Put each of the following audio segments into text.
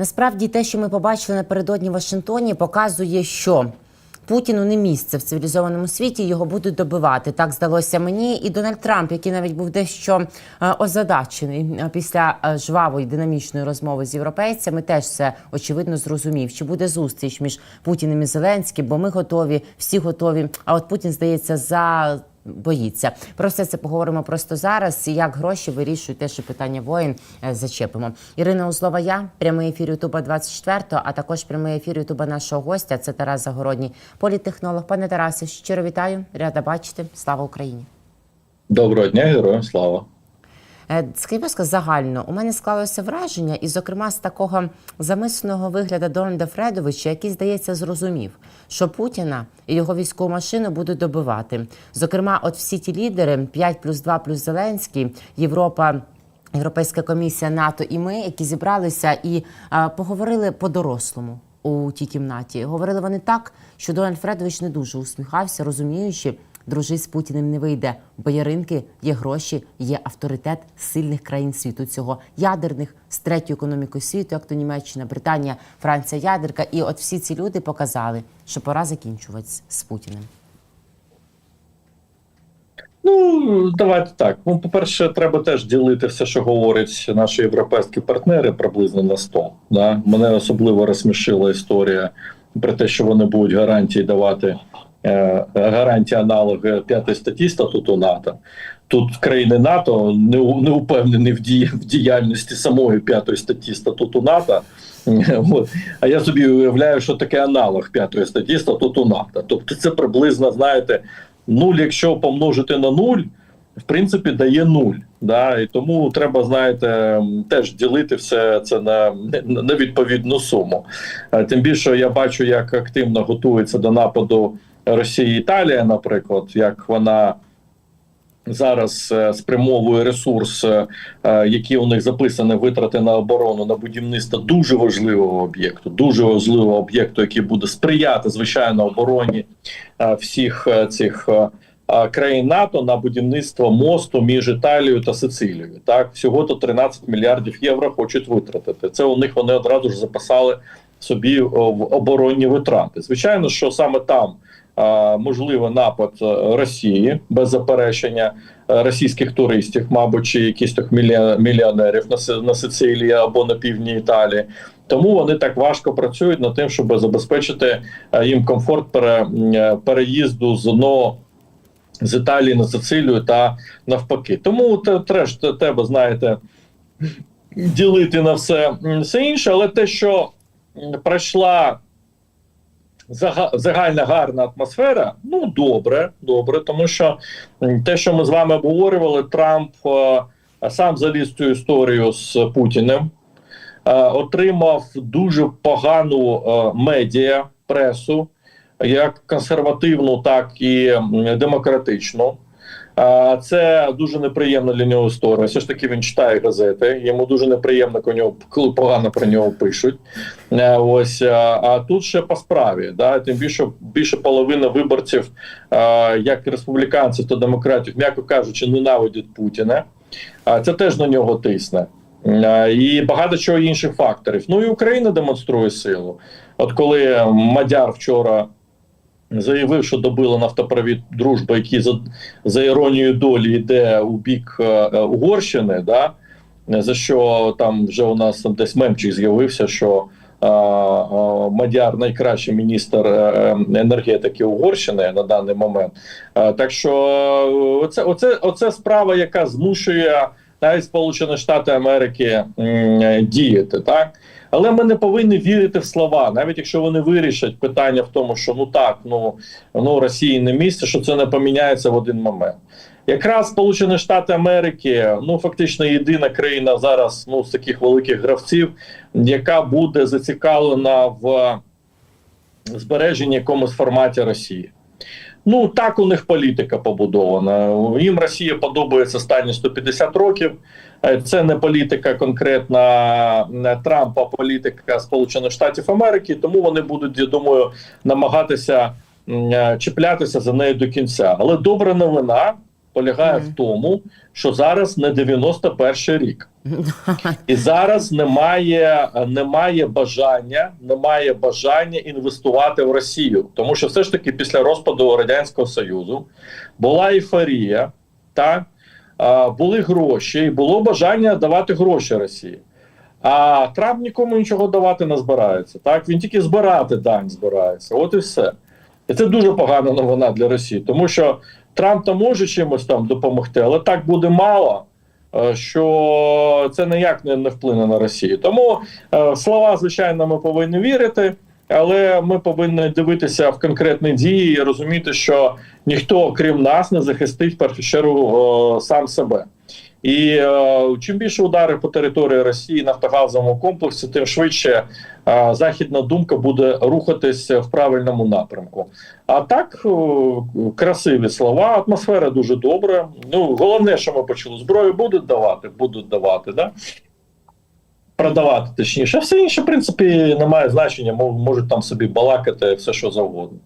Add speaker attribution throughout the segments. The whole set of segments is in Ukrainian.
Speaker 1: Насправді, те, що ми побачили напередодні в Вашингтоні, показує, що Путіну не місце в цивілізованому світі, його будуть добивати. Так здалося мені. І Дональд Трамп, який навіть був дещо е, озадачений е, після е, жвавої динамічної розмови з європейцями, теж це очевидно зрозумів. Чи буде зустріч між Путіним і Зеленським? Бо ми готові, всі готові. А от Путін здається за. Боїться про все це поговоримо просто зараз. Як гроші вирішують те, що питання воїн е, зачепимо. Ірина Узлова, я прямий ефір Ютуба 24, а також прямий ефір Ютуба нашого гостя. Це Тарас Загородній, політтехнолог. Пане Тарасе, щиро вітаю. Рада бачити. Слава Україні.
Speaker 2: Доброго дня, героям слава.
Speaker 1: Е, Скажіть, будь загально у мене склалося враження, і, зокрема, з такого замисленого вигляду Дональда Фредовича, який, здається, зрозумів, що Путіна і його військову машину будуть добивати. Зокрема, от всі ті лідери 5 плюс 2 плюс Зеленський, Європа. Європейська комісія НАТО і ми, які зібралися і а, поговорили по-дорослому у тій кімнаті. Говорили вони так, що Дональд Фредович не дуже усміхався, розуміючи, дружити з Путіним не вийде. Бо є гроші, є авторитет сильних країн світу цього ядерних з третьою економікою світу, як то Німеччина, Британія, Франція, ядерка. І от всі ці люди показали, що пора закінчувати з Путіним.
Speaker 2: Ну, давайте так. Ну, по-перше, треба теж ділити все, що говорять наші європейські партнери, приблизно на 100. Да? Мене особливо розсмішила історія про те, що вони будуть гарантії давати е, гарантії аналоги п'ятої статті статуту НАТО. Тут країни НАТО не, не упевнені в, дії, в діяльності самої п'ятої статті статуту НАТО. А я собі уявляю, що таке аналог п'ятої статті статуту НАТО. Тобто, це приблизно, знаєте, нуль, якщо помножити на нуль, в принципі, дає нуль. Да? І тому треба, знаєте, теж ділити все це на, на відповідну суму. Е, Тим більше я бачу, як активно готується до нападу Росії Італія, наприклад, як вона. Зараз е, спрямовує ресурс, е, е, у них записані витрати на оборону на будівництво дуже важливого об'єкту, дуже важливого об'єкту, який буде сприяти звичайно обороні всіх цих країн НАТО на будівництво мосту між Італією та Сицилією. Так всього то 13 мільярдів євро хочуть витратити. Це у них вони одразу ж записали собі в оборонні витрати. Звичайно, що саме там. Можливо, напад е, Росії без заперечення е, російських туристів, мабуть, чи якісь так мільйонерів на Сицилії або на півдні Італії. Тому вони так важко працюють над тим, щоб забезпечити е, їм комфорт переїзду з одного з Італії на Сицилію та навпаки. Тому треш треба, знаєте, ділити на все, все інше, але те, що пройшла загальна гарна атмосфера, ну добре, добре, тому що те, що ми з вами обговорювали, Трамп е, сам заліз цю історію з Путіним, е, отримав дуже погану е, медіа пресу, як консервативну, так і демократичну. Це дуже неприємна для нього історія. Все ж таки він читає газети. Йому дуже неприємно, коли нього погано про нього пишуть. Е, Ось а, тут ще по справі. Да? Тим більше більше половина виборців, як республіканців та демократів, м'яко кажучи, ненавидять Путіна. А це теж на нього тисне. І багато чого інших факторів. Ну і Україна демонструє силу. От коли Мадяр вчора заявив, що добила нафтопровід дружба, який за, за іронією долі йде у бік е, е, Угорщини, да, за що там вже у нас там десь мемчик з'явився, що е, е, Мадяр найкращий міністр е, енергетики Угорщини на даний момент. Е, так що е, оце, оце, оце справа, яка змушує навіть Сполучені Штати Америки діяти, так. Але ми не повинні вірити в слова, навіть якщо вони вирішать питання в тому, що ну так, ну ну Росії не місце, що це не поміняється в один момент. Якраз Сполучені Штати Америки, ну фактично єдина країна зараз ну з таких великих гравців, яка буде зацікавлена в збереженні якомусь форматі Росії. Ну так у них політика побудована. Їм Росія подобається останні 150 років. Е, Це не політика конкретна Трампа, політика Сполучених Штатів Америки. Тому вони будуть, я думаю, намагатися е, чіплятися за нею до кінця. Але добра новина полягає в тому, що зараз не 91 рік. І зараз немає, немає бажання, немає бажання інвестувати в Росію, тому що все ж таки після розпаду радянського союзу була ейфорія, так а, були гроші, і було бажання давати гроші Росії. А Трамп нікому нічого давати не збирається. Так він тільки збирати дань збирається. От і все. І це дуже погана новина для Росії, тому що Трамп там може чимось там допомогти, але так буде мало. е, Що це ніяк не, не вплине на Росію. Тому е, слова, звичайно, ми повинні вірити, але ми повинні дивитися в конкретні дії і розуміти, що ніхто, крім нас, не захистить в першу чергу е, сам себе. І е, чим більше удари по території Росії нафтогазовому комплексі, тим швидше е, західна думка буде рухатись в правильному напрямку. А так е, красиві слова, атмосфера дуже добра. Ну головне, що ми почули, зброю будуть давати, будуть давати, да? продавати точніше. А все інше, в принципі, не має значення. Можуть там собі балакати все, що завгодно.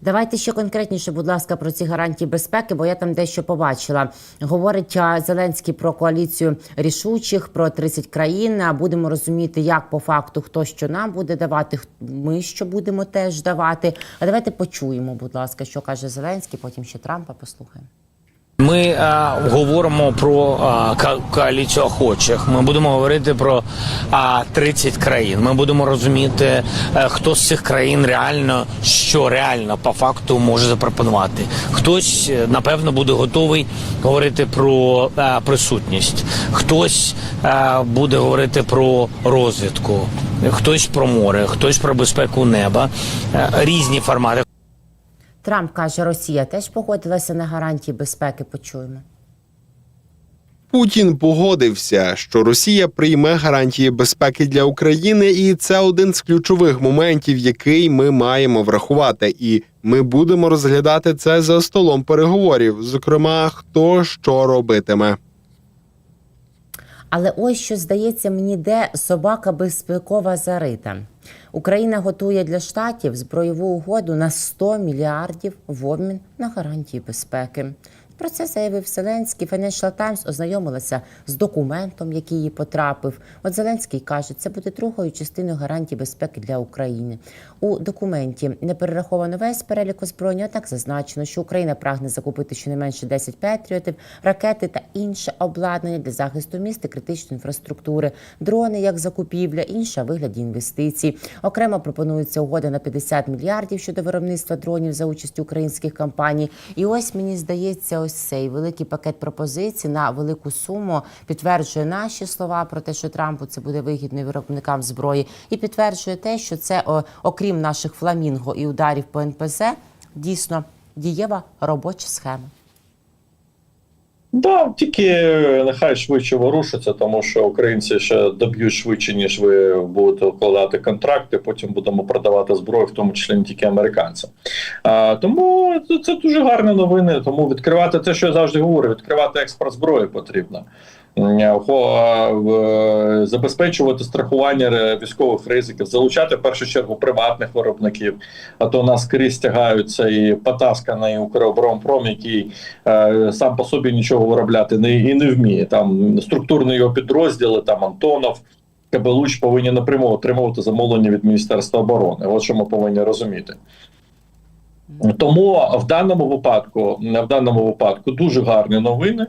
Speaker 1: Давайте ще конкретніше, будь ласка, про ці гарантії безпеки, бо я там дещо побачила. Говорить Зеленський про коаліцію рішучих, про 30 країн. А будемо розуміти, як по факту хто що нам буде давати, ми що будемо теж давати. А давайте почуємо, будь ласка, що каже Зеленський, потім ще Трампа послухаємо.
Speaker 3: Ми е, говоримо про е, коаліцію охочих. Ми будемо говорити про е, 30 країн. Ми будемо розуміти, е, хто з цих країн реально що реально по факту може запропонувати. Хтось напевно буде готовий говорити про е, присутність, хтось е, буде говорити про розвідку, хтось про море, хтось про безпеку неба. Е, різні формати.
Speaker 1: Трамп каже, Росія теж погодилася на гарантії безпеки. Почуємо.
Speaker 4: Путін погодився, що Росія прийме гарантії безпеки для України, і це один з ключових моментів, який ми маємо врахувати. І ми будемо розглядати це за столом переговорів. Зокрема, хто що робитиме.
Speaker 1: Але ось що здається мені, де собака безпекова зарита. Україна готує для штатів збройову угоду на 100 мільярдів в обмін на гарантії безпеки. Про це заявив Зеленський. Financial Times ознайомилася з документом, який їй потрапив. От Зеленський каже, це буде другою частиною гарантій безпеки для України. У документі не перераховано весь перелік озброєння, однак зазначено, що Україна прагне закупити щонайменше 10 патріотів, ракети та інше обладнання для захисту міст і критичної інфраструктури, дрони як закупівля, інша вигляді інвестицій. Окремо пропонується угода на 50 мільярдів щодо виробництва дронів за участю українських компаній. І ось мені здається, ось цей великий пакет пропозицій на велику суму підтверджує наші слова про те, що Трампу це буде вигідно виробникам зброї, і підтверджує те, що це окрім наших фламінго і ударів по НПЗ, дійсно дієва робоча схема.
Speaker 2: Да, тільки нехай швидше ворушиться, тому що українці ще доб'ють швидше, ніж ви будете укладати контракти. Потім будемо продавати зброю, в тому числі не тільки американцям. А, тому це, це дуже гарні новини. Тому відкривати те, що я завжди говорю, відкривати експорт зброї потрібно. А, в- Забезпечувати страхування військових ризиків, залучати в першу чергу приватних виробників. А то нас скрізь тягаються і потасканий Укроборонпром, який е, сам по собі нічого виробляти не і не вміє. Там структурні його підрозділи, там Антонов, Кабелуч повинні напряму отримувати замовлення від Міністерства оборони. От що ми повинні розуміти. Тому в даному випадку, в даному випадку дуже гарні новини.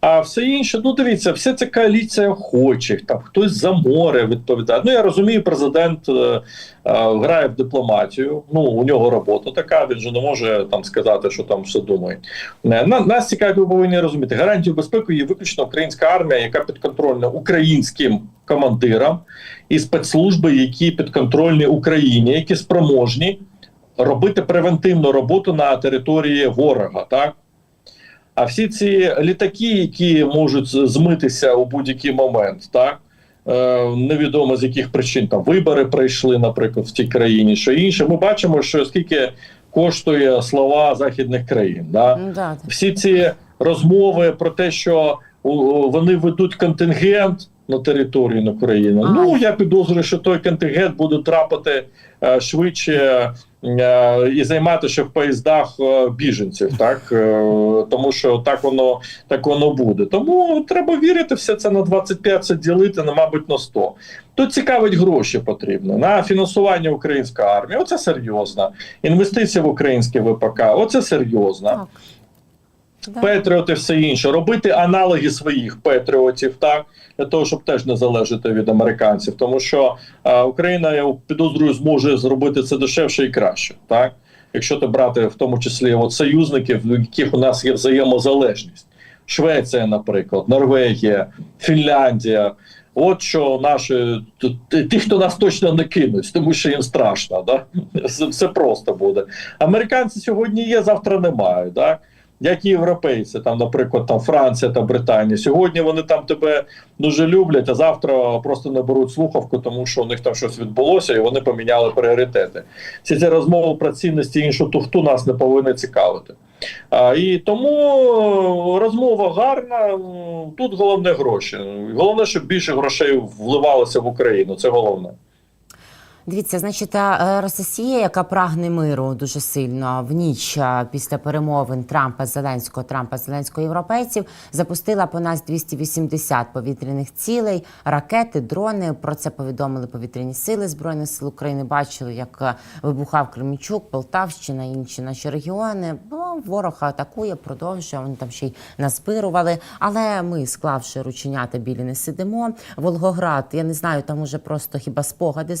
Speaker 2: А все інше, ну дивіться, вся ця коаліція охочих, там хтось за море відповідає. Ну я розумію, президент е, е, грає в дипломатію. Ну у нього робота така. Він же не може там сказати, що там все думає. Е, На нас цікаві ви повинні розуміти. Гарантію безпеки є виключно українська армія, яка підконтрольна українським командирам і спецслужби, які підконтрольні Україні, які спроможні робити превентивну роботу на території ворога, так? А всі ці літаки, які можуть змитися у будь-який момент, так? Е, невідомо з яких причин там вибори прийшли, наприклад, в тій країні, що інше. Ми бачимо, що скільки коштує слова західних країн. Да?
Speaker 1: Да,
Speaker 2: всі ці розмови про те, що вони ведуть контингент на територію України.
Speaker 1: Ай.
Speaker 2: Ну я підозрюю, що той контингент буде трапити е, швидше і займати ще в поїздах е, біженців, так е, тому що так воно так воно буде. Тому треба вірити все це на 25, це ділити на мабуть на 100. Тут цікавить гроші потрібно на фінансування української армії. Оце серйозно. Інвестиції в українське ВПК. Оце серйозно. Петріоти, все інше, робити аналоги своїх петріотів, так для того, щоб теж не залежати від американців, тому що е, Україна, я підозрюю, зможе зробити це дешевше і краще, так якщо ти брати в тому числі от союзників, в яких у нас є взаємозалежність, Швеція, наприклад, Норвегія, Фінляндія. От що наші ті, хто нас точно не кинуть, тому що їм страшно, да? Все- все просто буде. Американці сьогодні є, завтра немає. Так? Як і європейці, там, наприклад, там Франція та Британія. Сьогодні вони там тебе дуже люблять, а завтра просто не беруть слухавку, тому що у них там щось відбулося, і вони поміняли пріоритети. Всі ці розмови про цінності іншу туфту нас не повинні цікавити. А, і тому розмова гарна. Тут головне гроші. Головне, щоб більше грошей вливалося в Україну. Це головне.
Speaker 1: Дивіться, значить, е, Росія, яка прагне миру дуже сильно в ніч е, після перемовин Трампа Зеленського, Трампа Зеленського європейців, запустила по нас 280 повітряних цілей, ракети, дрони. Про це повідомили повітряні сили збройних сил України. Бачили, як е, вибухав Кременчук, Полтавщина, інші наші регіони. Бо ворог атакує, продовжує. Вони там ще й назбирували. Але ми, склавши рученята, білі не сидимо. Волгоград, я не знаю, там уже просто хіба спогади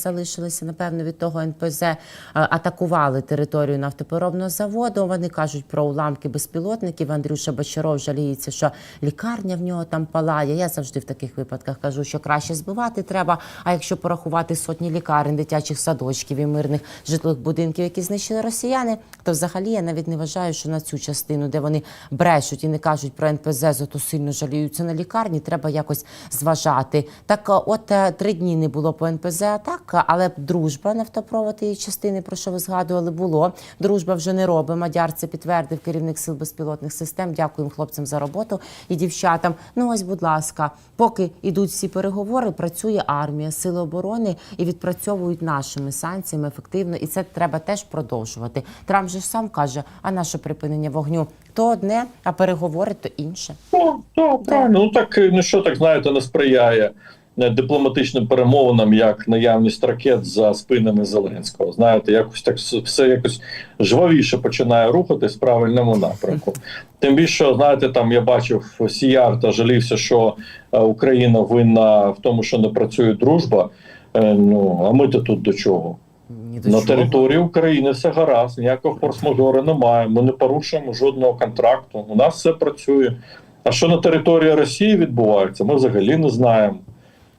Speaker 1: залишилися, напевно, від того НПЗ. Е, Атакували територію нафтопереробного заводу. Вони кажуть про уламки безпілотників. Андрюша Бочаров жаліється, що лікарня в нього там палає. Я завжди в таких випадках кажу, що краще збивати треба. А якщо порахувати сотні лікарень, дитячих садочків і мирних житлових будинків, які знищили росіяни, то взагалі я навіть не вважаю, що на цю частину, де вони брешуть і не кажуть про НПЗ, зато сильно жаліються на лікарні, треба якось зважати. Так, е, от е, три дні не було по НПЗ атак, але дружба нафтопровод і частини, про що ви згадували, було. Дружба вже не робить. Мадяр це підтвердив керівник сил безпілотних систем. Дякуємо хлопцям за роботу і дівчатам. Ну ось, будь ласка, поки йдуть всі переговори, працює армія, сили оборони і відпрацьовують нашими санкціями ефективно. І це треба теж продовжувати. Трамп же сам каже: а наше припинення вогню то одне, а переговори то інше.
Speaker 2: Ну, так, правильно. Ну так е, ніщо так знаєте не сприяє дипломатичним перемовинам, як наявність ракет за спинами Зеленського. Знаєте, якось так все якось жвавіше починає рухатись в правильному напрямку. Тим більше, знаєте, там я бачив Сіяр та жалівся, що е, Україна винна в тому, що не працює дружба. Е, Ну а ми то тут до чого?
Speaker 1: Ні до
Speaker 2: На
Speaker 1: чого.
Speaker 2: території України все гаразд, ніякого форс-мажору немає. Ми не порушуємо жодного контракту. У нас все працює. А що на території Росії відбувається, ми взагалі не знаємо.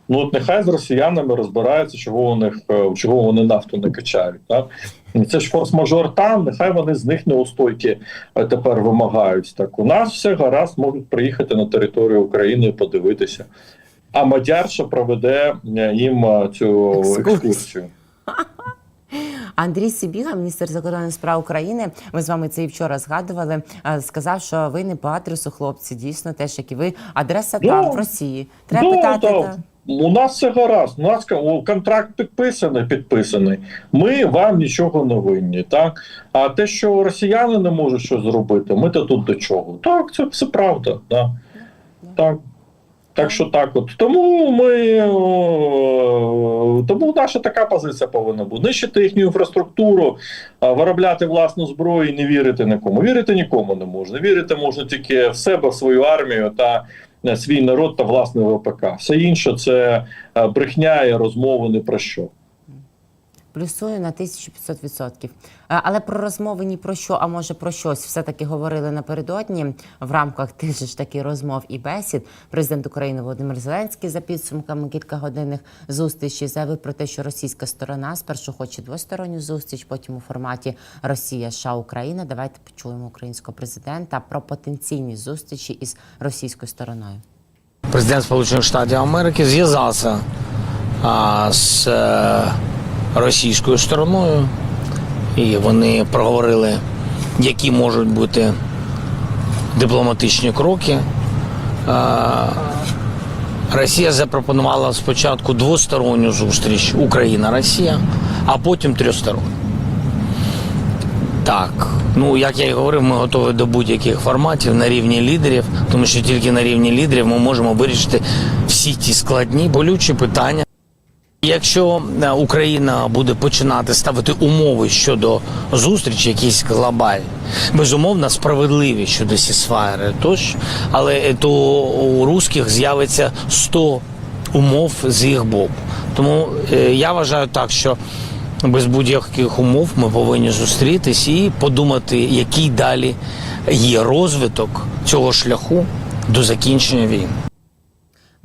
Speaker 2: Ну от нехай з росіянами розбираються, чого у них е, чого вони нафту не качають. Так? Це ж форс-мажор там, нехай вони з них неустойки е, тепер вимагають. Так у нас все гаразд, можуть приїхати на територію України і подивитися. А Мадярша проведе е, їм цю
Speaker 1: Екскурсію. Андрій Сибіга, міністр закордонних справ України. Ми з вами це і вчора згадували. Сказав, що ви не по адресу хлопці, дійсно, теж як і ви. Адреса
Speaker 2: Ну,
Speaker 1: там в Росії. Треба
Speaker 2: Ну,
Speaker 1: питати.
Speaker 2: У нас все гаразд. У нас контракт підписаний, підписаний. Ми вам нічого не винні. Так? А те, що росіяни не можуть щось зробити, ми то тут до чого. Так, це все правда. Да. Так. Так що так от. Тому ми тому наша така позиція повинна бути. Нищити їхню інфраструктуру, виробляти власну зброю і не вірити нікому. Вірити нікому не можна. Вірити можна тільки в себе, в свою армію та свій народ та власне ВПК. Все інше це е, брехня і розмови не про що.
Speaker 1: Плюсую на 1500%. Е, Але про розмови ні про що, а може про щось все-таки говорили напередодні в рамках тих ж таки розмов і бесід. Президент України Володимир Зеленський за підсумками кількагодинних зустрічей заявив про те, що російська сторона спершу хоче двосторонню зустріч, потім у форматі Росія, США, Україна. Давайте почуємо українського президента про потенційні зустрічі із російською стороною.
Speaker 3: Президент Сполучених Штатів Америки зв'язався з е, російською стороною, і вони проговорили, які можуть бути дипломатичні кроки. Росія запропонувала спочатку двосторонню зустріч Україна-Росія, а потім трьохсторонню. Так, ну як я і говорив, ми готові до будь-яких форматів на рівні лідерів, тому що тільки на рівні лідерів ми можемо вирішити всі ті складні болючі питання. Якщо е, Україна буде починати ставити умови щодо зустрічі, якісь глобальні, безумовно справедливі щодо сісфаєри тощо, але е, то у русських з'явиться 100 умов з їх боку. Тому е, я вважаю так, що без будь-яких умов ми повинні зустрітись і подумати, який далі є розвиток цього шляху до закінчення війни.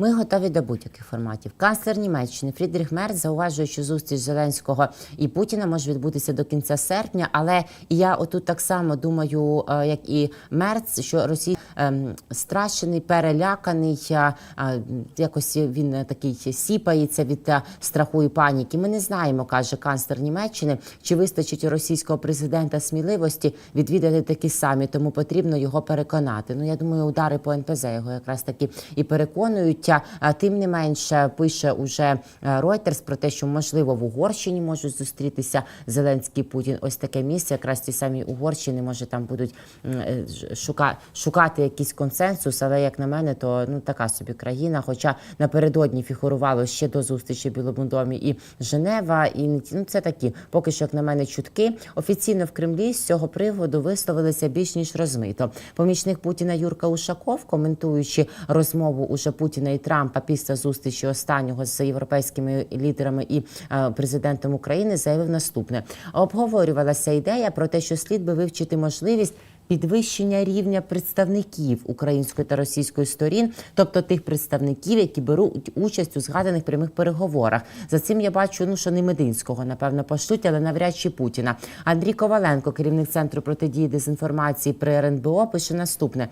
Speaker 1: Ми готові до будь-яких форматів. Канцлер Німеччини Фрідріх Мерц зауважує, що зустріч Зеленського і Путіна може відбутися до кінця серпня. Але я отут так само думаю, е, як і Мерц, що Росія ем, страшений, переляканий. е, е, Якось він такий сіпається від е, страху і паніки. Ми не знаємо, каже канцлер Німеччини, чи вистачить у російського президента сміливості відвідати такі самі, тому потрібно його переконати. Ну я думаю, удари по НПЗ його якраз таки і переконують. А тим не менше пише уже е, Reuters про те, що можливо в Угорщині можуть зустрітися Зеленський Путін. Ось таке місце, якраз ті самі Угорщини, може там будуть е, шука, шукати якийсь консенсус. Але як на мене, то ну така собі країна. Хоча напередодні фігурувало ще до зустрічі в Білому домі і Женева, і ну це такі, поки що, як на мене, чутки. Офіційно в Кремлі з цього приводу висловилися більш ніж розмито. Помічник Путіна Юрка Ушаков, коментуючи розмову уже Путіна і Трампа після зустрічі останнього з європейськими лідерами і е, президентом України, заявив наступне: обговорювалася ідея про те, що слід би вивчити можливість. Підвищення рівня представників української та російської сторін, тобто тих представників, які беруть участь у згаданих прямих переговорах. За цим я бачу, ну що не Мединського, напевно, пошлють, але навряд чи Путіна. Андрій Коваленко, керівник центру протидії дезінформації при РНБО, пише наступне.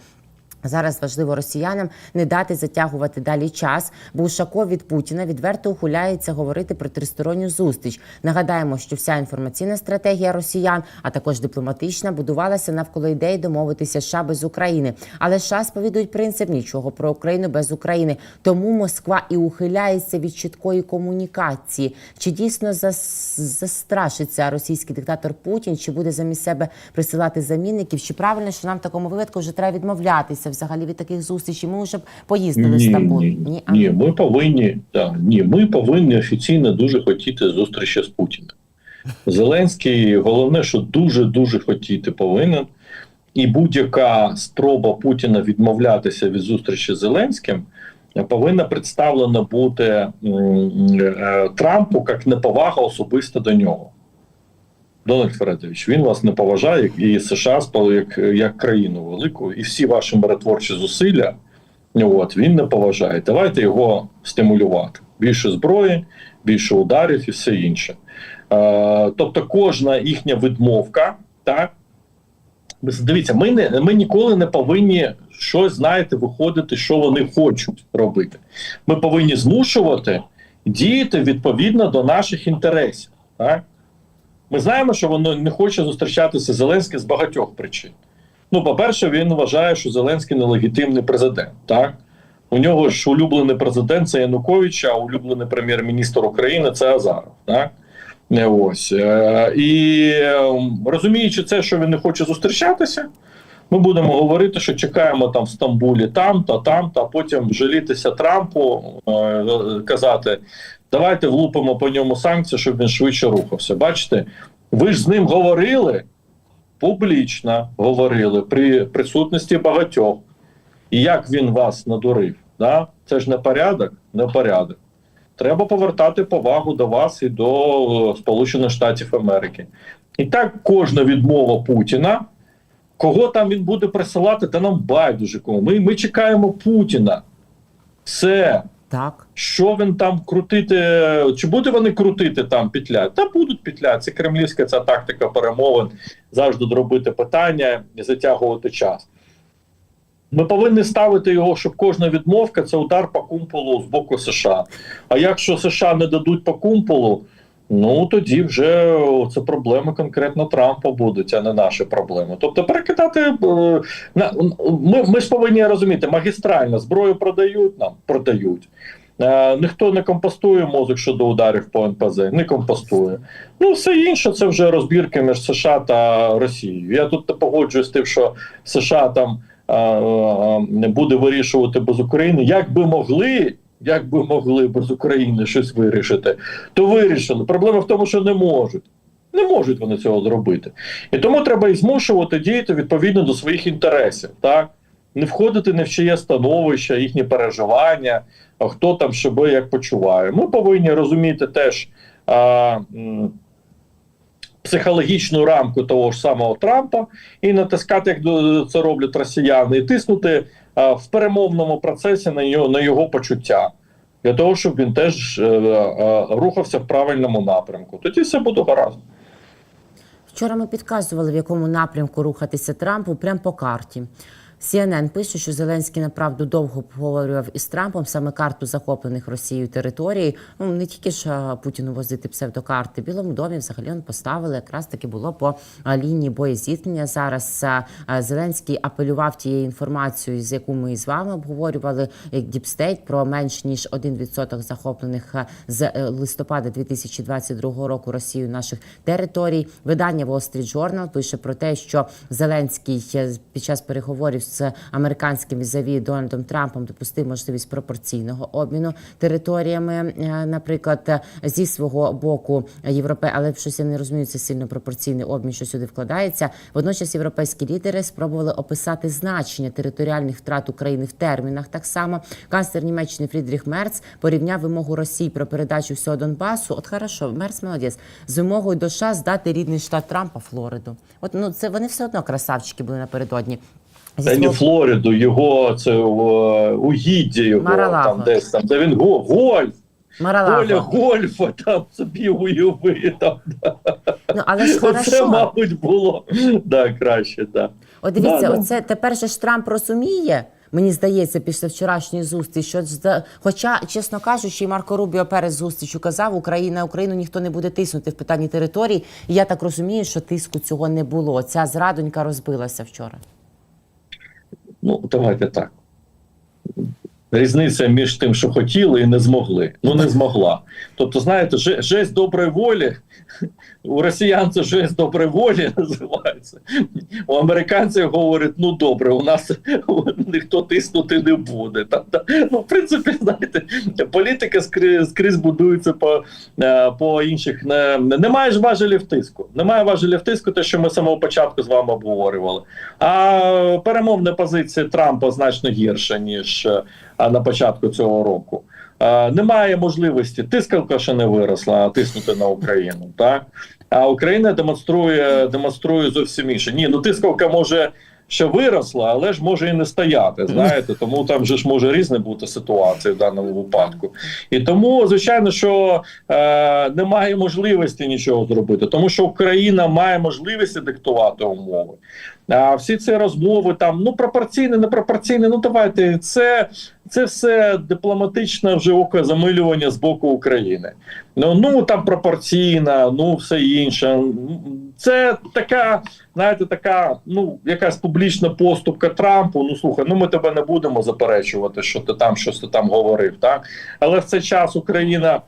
Speaker 1: Зараз важливо росіянам не дати затягувати далі час, бо Ушаков від Путіна відверто ухиляється говорити про тристоронню зустріч. Нагадаємо, що вся інформаційна стратегія росіян, а також дипломатична, будувалася навколо ідеї домовитися США без України. Але США сповідують принцип нічого про Україну без України. Тому Москва і ухиляється від чіткої комунікації. Чи дійсно застрашиться російський диктатор Путін? Чи буде замість себе присилати замінників? Чи правильно, що нам в такому випадку вже треба відмовлятися взагалі від таких зустрічей? Ми вже б поїздили
Speaker 2: Ні,
Speaker 1: Стамбул.
Speaker 2: ні,
Speaker 1: А,
Speaker 2: ні, ми повинні да, ні, ми повинні офіційно дуже хотіти зустрічі з Путіним. Зеленський, головне, що дуже дуже хотіти повинен, і будь-яка спроба Путіна відмовлятися від зустрічі з Зеленським повинна представлена бути е, Трампу як неповага особисто до нього. Дональд Фредович, він вас не поважає і США як, як країну велику, і всі ваші миротворчі зусилля. От він не поважає. Давайте його стимулювати. Більше зброї, більше ударів і все інше. Е, тобто, кожна їхня відмовка, так дивіться, ми не ми ніколи не повинні щось знаєте, виходити, що вони хочуть робити. Ми повинні змушувати діяти відповідно до наших інтересів. Так? Ми знаємо, що воно не хоче зустрічатися з Зеленським з багатьох причин. Ну, по-перше, він вважає, що Зеленський нелегітимний президент. Так у нього ж улюблений президент це Янукович, а улюблений прем'єр-міністр України це Азаров. Так Не ось Е, і е, розуміючи це, що він не хоче зустрічатися. Ми будемо говорити, що чекаємо там в Стамбулі там та там, та потім жалітися Трампу, е, казати: давайте влупимо по ньому санкції, щоб він швидше рухався. Бачите, ви ж з ним говорили публічно говорили при присутності багатьох. І як він вас надурив? Да? Це ж не порядок, не порядок. Треба повертати повагу до вас і до е, Сполучених Штатів Америки. І так кожна відмова Путіна, кого там він буде присилати, та нам байдуже кому. Ми, ми чекаємо Путіна. Все.
Speaker 1: Так.
Speaker 2: Що він там крутити? Чи буде вони крутити там петля? Та будуть петля. Це кремлівська ця тактика перемовин завжди дробити питання і затягувати час. Ми повинні ставити його, щоб кожна відмовка це удар по кумполу з боку США. А якщо США не дадуть по кумполу, ну тоді вже це проблеми конкретно Трампа будуть, а не наші проблеми. Тобто перекидати е, ми, ми ж повинні розуміти, магістрально зброю продають нам, продають. Е, ніхто не компостує мозок щодо ударів по НПЗ, не компостує. Ну, все інше це вже розбірки між США та Росією. Я тут не погоджуюсь з тим, що США там е, е, не буде вирішувати без України. Як би могли, як би могли без України щось вирішити, то вирішили. Проблема в тому, що не можуть. Не можуть вони цього зробити. І тому треба їх змушувати діяти відповідно до своїх інтересів. Так? Не входити не в чиє становище, їхні переживання, а хто там себе як почуває. Ми повинні розуміти теж а, психологічну рамку того ж самого Трампа і натискати, як це роблять росіяни, і тиснути в перемовному процесі на його, на його почуття. Для того, щоб він теж е, е, рухався в правильному напрямку. Тоді все буде гаразд.
Speaker 1: Вчора ми підказували, в якому напрямку рухатися Трампу, прямо по карті. CNN пише, що Зеленський направду довго обговорював із Трампом саме карту захоплених Росією територій. Ну не тільки ж а, Путіну возити псевдокарти. Білому домі взагалі он поставили якраз таки було по а, лінії боєзіткнення. Зараз а, Зеленський апелював тією інформацією, з яку ми з вами обговорювали, як Діпстейт про менш ніж 1% захоплених з е, листопада 2022 року Росією наших територій. Видання Wall Street Journal пише про те, що Зеленський е, під час переговорів з американським візаві Дональдом Трампом допустив можливість пропорційного обміну територіями, е, наприклад, зі свого боку Європи, але щось я не розумію, це сильно пропорційний обмін, що сюди вкладається. Водночас європейські лідери спробували описати значення територіальних втрат України в термінах. Так само канцлер Німеччини Фрідріх Мерц порівняв вимогу Росії про передачу всього Донбасу. От хорошо, Мерц молодець з вимогою до США здати рідний штат Трампа Флориду. От ну це вони все одно красавчики були напередодні. Зі
Speaker 2: Та не Флориду, його це угіддя його
Speaker 1: Маралаго.
Speaker 2: там десь там, де він го, гольф, поля гольфа там собі уяви там.
Speaker 1: Ну але ж
Speaker 2: Це, мабуть, було да, краще, да.
Speaker 1: От дивіться,
Speaker 2: Да, да.
Speaker 1: тепер же ж Трамп розуміє. Мені здається, після вчорашньої зустрічі, що хоча, чесно кажучи, Марко Рубіо перед зустрічю казав, Україна Україну ніхто не буде тиснути в питанні територій. І я так розумію, що тиску цього не було. Ця зрадонька розбилася вчора.
Speaker 2: Ну, давайте так. Різниця між тим, що хотіли і не змогли. Ну, не змогла. Тобто, знаєте, жесть доброї волі. У росіян це жесть доброї волі називається. У американців говорять: ну добре, у нас ніхто тиснути не буде. Та- та- Ну, в принципі, знаєте, політика скрізь, будується по, е, по інших. Не, немає ж важелів тиску. Немає важелів тиску, те, що ми з самого початку з вами обговорювали. А перемовна позиція Трампа значно гірша, ніж е, на початку цього року. Немає можливості, тискалка ще не виросла, тиснути на Україну. Так? А Україна демонструє, демонструє зовсім інше. Ні, ну тискалка може ще виросла, але ж може і не стояти. Знаєте, тому там же ж може різне бути ситуація в даному випадку. І тому, звичайно, що е, немає можливості нічого зробити, тому що Україна має можливість диктувати умови. А всі ці розмови там ну пропорційне, не пропорційне. Ну давайте це, це все дипломатичне вже окозамилювання з боку України. Ну ну там пропорційна, ну все інше. Це така, знаєте, така, ну якась публічна поступка Трампу. Ну слухай, ну ми тебе не будемо заперечувати, що ти там щось ти там говорив. Так, але в цей час Україна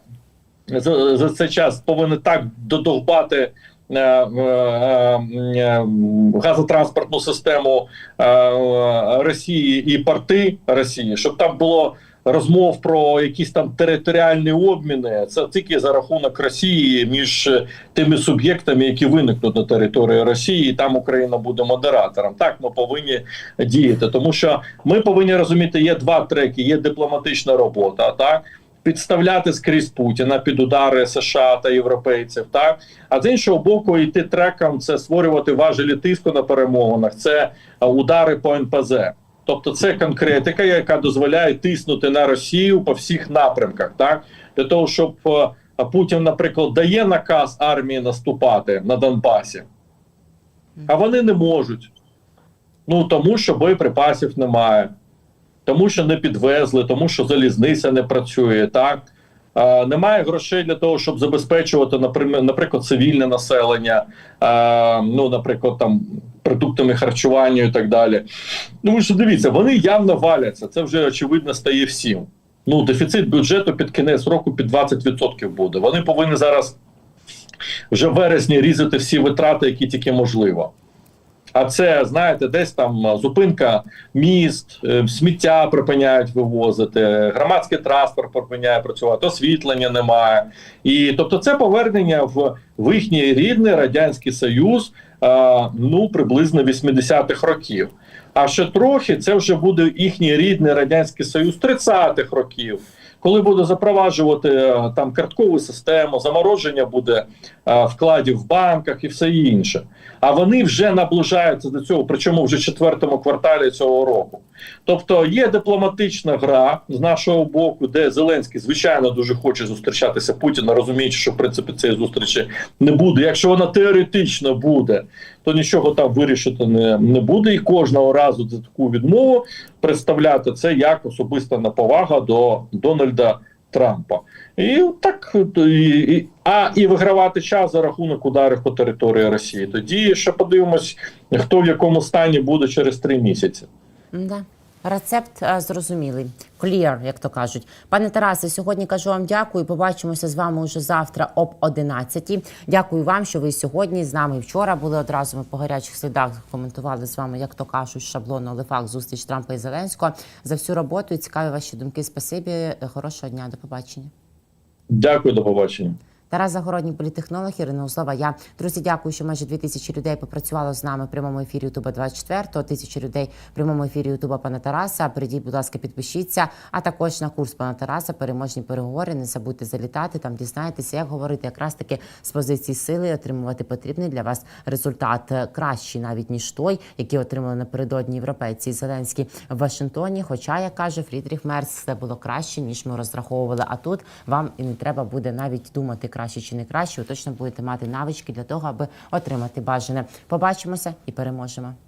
Speaker 2: за, за цей час повинна так додовбати. Е, е, е, газотранспортну систему Росії і порти Росії, щоб там було розмов про якісь там територіальні обміни. Це тільки за рахунок Росії між тими суб'єктами, які виникнуть на території Росії, і там Україна буде модератором. Так ми повинні діяти, тому що ми повинні розуміти, є два треки: є дипломатична робота, так підставляти скрізь Путіна під удари США та європейців, так а з іншого боку, йти треком це створювати важелі тиску на перемовинах, це удари по НПЗ. Тобто, це конкретика, яка дозволяє тиснути на Росію по всіх напрямках, так для того, щоб Путін, наприклад, дає наказ армії наступати на Донбасі, а вони не можуть. Ну тому що боєприпасів немає тому що не підвезли, тому що залізниця не працює. Так е, немає грошей для того, щоб забезпечувати, наприклад, цивільне населення, е, ну, наприклад, там продуктами харчування і так далі. Ви ж дивіться, вони явно валяться. Це вже очевидно стає всім. Ну, дефіцит бюджету під кінець року під 20% буде. Вони повинні зараз вже в вересні різати всі витрати, які тільки можливо. А це, знаєте, десь там зупинка міст, е, сміття припиняють вивозити, громадський транспорт припиняє працювати, освітлення немає. І тобто, це повернення в, в їхній рідний радянський союз, а, ну приблизно 80-х років. А ще трохи це вже буде їхній рідний радянський союз 30-х років. Коли буде запроваджувати е, там карткову систему, замороження буде е, вкладів в банках і все інше. А вони вже наближаються до цього, причому вже четвертому кварталі цього року. Тобто є дипломатична гра з нашого боку, де Зеленський звичайно дуже хоче зустрічатися Путіна, розуміючи, що в принципі цієї зустрічі не буде. Якщо вона теоретично буде, то нічого там вирішити не, не буде. І кожного разу за таку відмову представляти це як особиста неповага до Дональда Трампа. І так і, а і вигравати час за рахунок ударів по території Росії. Тоді ще подивимось, хто в якому стані буде через три місяці.
Speaker 1: Да. Рецепт е, зрозумілий. Clear, як то кажуть. Пане Тарасе, сьогодні кажу вам дякую. Побачимося з вами уже завтра об 11 Дякую вам, що ви сьогодні з нами вчора були одразу. Ми по гарячих слідах коментували з вами, як то кажуть, шаблон але зустріч Трампа і Зеленського. За всю роботу і цікаві ваші думки. Спасибі. Хорошого дня. До побачення.
Speaker 2: Дякую, до побачення.
Speaker 1: Тарас Загородній політехнолог Ірина Узлова. Я друзі, дякую, що майже дві тисячі людей попрацювало з нами в прямому ефірі Ютуба 24 Тисячі людей в прямому ефірі Ютуба пана Тараса. Прийдіть, будь ласка, підпишіться. А також на курс пана Тараса переможні переговори. Не забудьте залітати. Там дізнаєтеся, як говорити якраз таки з позиції сили, отримувати потрібний для вас результат кращий, навіть ніж той, який отримали напередодні європейці і Зеленський в Вашингтоні. Хоча, як каже Фрідріх Мерц, все було краще ніж ми розраховували. А тут вам і не треба буде навіть думати краще чи не краще. Ви точно будете мати навички для того, аби отримати бажане. Побачимося і переможемо.